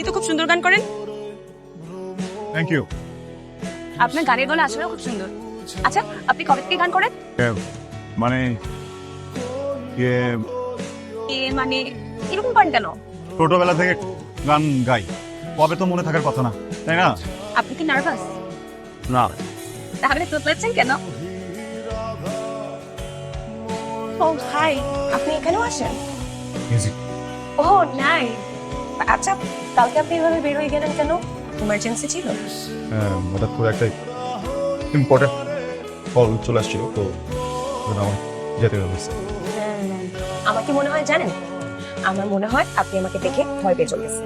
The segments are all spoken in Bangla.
আপনি তো খুব সুন্দর গান করেন। থ্যাংক ইউ আপনার গানের গলা আসলেও খুব সুন্দর। আচ্ছা আপনি কবে থেকে গান করেন? মানে মানে এরকম করেন কেন? ছোটবেলা থেকে গান গাই। কবে তো মনে থাকার কথা না তাই না? আপনি কি নার্ভাস? না। তাহলে তোতলাচ্ছেন কেন? ও হাই আপনি এখানেও আসেন? ও নাই। আচ্ছা কালকে আপনি এভাবে বের হয়ে গেলেন কেন? ইমার্জেন্সি ছিল? হঠাৎ করে একটা ইম্পর্টেন্ট কল চলে আসছিল তো আমার যেতে হয়েছে আমার কি মনে হয় জানেন? আমার মনে হয় আপনি আমাকে দেখে ভয় পেয়ে চলেছেন।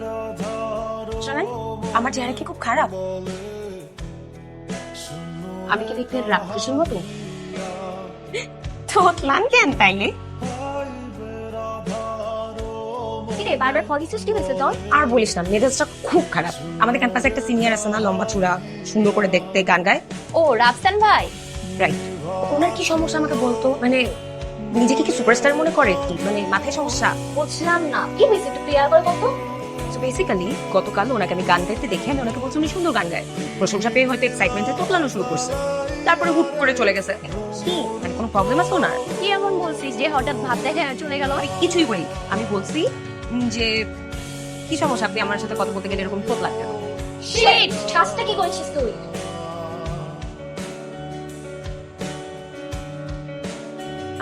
শোনেন আমার চেহারা কি খুব খারাপ? আমি কি দেখতে রাক্ষসের মতো? তোতলান কেন তাইলে? বারবার ফগি সৃষ্টি হয়েছে তোর? আর বলিস না মেজাজটা খুব খারাপ। আমাদের ক্যাম্পাসে একটা সিনিয়র আছে না লম্বা চূড়া সুন্দর করে দেখতে গান গায়। ও রাফসান ভাই? রাইট ওনার কি সমস্যা আমাকে বলতো? মানে নিজেকে কি সুপারস্টার মনে করে কি মানে মাথায় সমস্যা? বুঝলাম না। কি হয়েছে? একটু ক্লিয়ার করে কত তো বেসিক্যালি গতকাল ওনাকে আমি গান গাইতে দেখে আমি ওনাকে বলছি উনি সুন্দর গান গায়। প্রশংসা পেয়ে হয়তো এক্সাইটমেন্টে তোতলানো শুরু করছে। তারপরে হুট করে চলে গেছে। কি? মানে কোনো প্রবলেম আছে ওনার? কি এমন বলছিস? যে হঠাৎ ভাব দেখে চলে গেল? কিছুই বলি আমি বলছি যে কি সমস্যা? আপনি আমার সাথে কথা বলতে গেলে এরকম শিট ছাসটা কি করছিস তুই?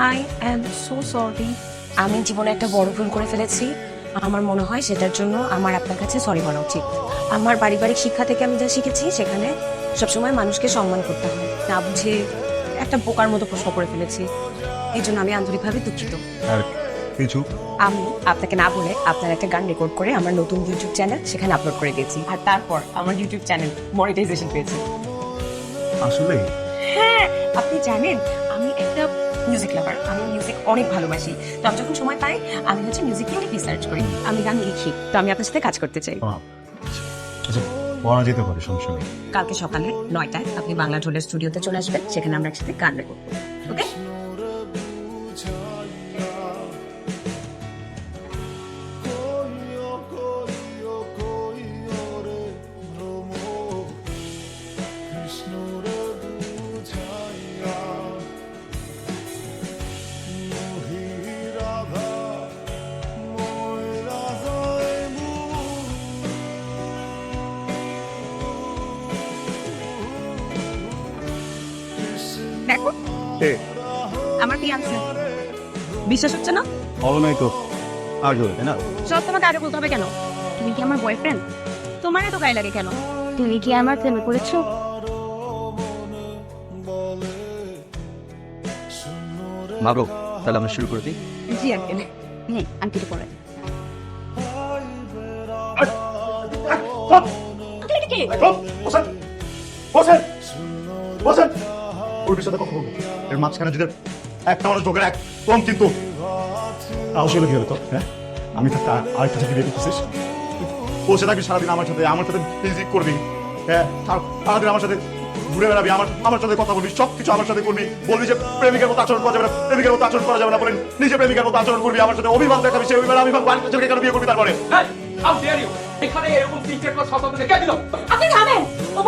আই অ্যাম সো সরি আমি জীবনে একটা বড় ভুল করে ফেলেছি। আমার মনে হয় সেটার জন্য আমার আপনার কাছে সরি বলা উচিত। আমার পারিবারিক শিক্ষা থেকে আমি যা শিখেছি সেখানে সবসময় মানুষকে সম্মান করতে হয়। না বুঝে একটা বোকার মতো প্রশ্ন করে ফেলেছি। এই জন্য আমি আন্তরিকভাবে দুঃখিত। আর কিছু? আমি আপনাকে না বলে আপনার একটা গান রেকর্ড করে আমার নতুন ইউটিউব চ্যানেল সেখানে আপলোড করে দিয়েছি। আর তারপর আমার ইউটিউব চ্যানেল মনিটাইজেশন পেয়েছে। আসলে? হ্যাঁ আপনি জানেন আমি একটা মিউজিক লাভার আমি মিউজিক অনেক ভালোবাসি। তো আমি যখন সময় পাই আমি হচ্ছে মিউজিক নিয়ে রিসার্চ করি। আমি গান লিখি তো আমি আপনার সাথে কাজ করতে চাই। আচ্ছা পড়া যেতে পারে সমস্যা নেই। কালকে সকালে নয়টায় আপনি বাংলা ঢোলের স্টুডিওতে চলে আসবেন সেখানে আমরা একসাথে গান রেকর্ড ওকে দেখো আমার কি বিশ্বাস হচ্ছে না ভালো তো আর জোরে তাই না সব তোমাকে আগে বলতে হবে কেন তুমি কি আমার বয়ফ্রেন্ড তোমার এত গায়ে লাগে কেন তুমি কি আমার প্রেমে পড়েছো মাবরো তাহলে আমরা শুরু করে দিই জি আঙ্কেল হুম আঙ্কেল পড়ে বসেন বসেন বসেন ওর সাথে কথা বলব। এর মাঝখানে যদি একটা মানুষ ঢোকে এক কম কিন্তু আসলে কি হলো তো হ্যাঁ? আমি আর- আরেকটা চাকরি বিয়ে করতেছিস বসে থাকবি সারাদিন আমার সাথে আমার সাথে মিউজিক করবি? হ্যাঁ সারাদিন আমার সাথে ঘুরে বেড়াবি আমার আমার সাথে কথা বলবি সব কিছু আমার সাথে করবি। বলবি যে প্রেমিকার মতো আচরণ করা যাবে না প্রেমিকার মতো আচরণ করা যাবে না বলেন নিজে প্রেমিকার মতো আচরণ করবি আমার সাথে অভিমান দেখাবি সেই অভিমান অভিমান বাড়িতে ছেলেকে কেন বিয়ে করবি তারপরে? Hey, how dare you? এখানে এরকম সিক্রেট কথা সব কে দিল? আপনি থামেন ও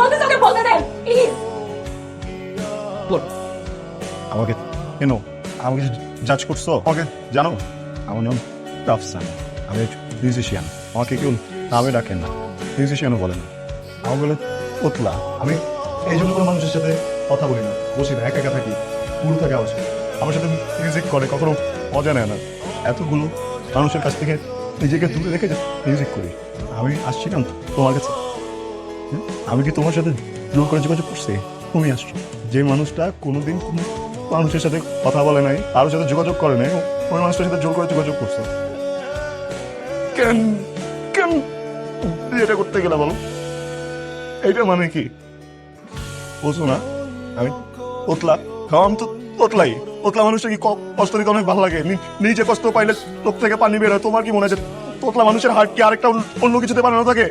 আমাকে কেন আমাকে জাজ করছ, আমাকে জানো? আমার নাম রাফসান আমি মিউজিশিয়ান আমাকে কেউ নামে ডাকেন না। মিউজিশিয়ানও বলে না। আমার বলে, পোতলা, আমি এই জন্য কোনো মানুষের সাথে কথা বলি না। বসি না, একা একা থাকি। পুরো থাকে আমার সাথে। আমার সাথে মিউজিক করে, কখনো মজা নেয় না। এতগুলো মানুষের কাছ থেকে নিজেকে দূরে রেখে মিউজিক করি। আমি আসছিলাম তোমার কাছে? আমি কি তোমার সাথে জোর করে যোগাযোগ করছি? তুমি আসছো। যে মানুষটা কোনোদিন কোনো মানুষের সাথে কথা বলে নাই কারোর সাথে যোগাযোগ করে নাই ওই মানুষটার সাথে জোর করে যোগাযোগ করছে। কেন? কেন? এটা করতে গেলে বলো। এইটা মানে কি? বুঝো না? আমি ওতলা খাওয়াম তো ওতলাই ওতলা মানুষটা কি কষ্ট দিতে অনেক ভালো লাগে? নিজে কষ্ট পাইলে চোখ থেকে পানি বের হয়। তোমার কি মনে আছে? তোতলা মানুষের হার্ট কি আরেকটা অন্য- অন্য কিছুতে বানানো থাকে?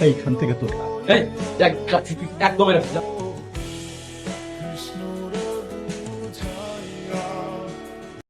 এইখান থেকে তোতলা এই এক একদম এরকম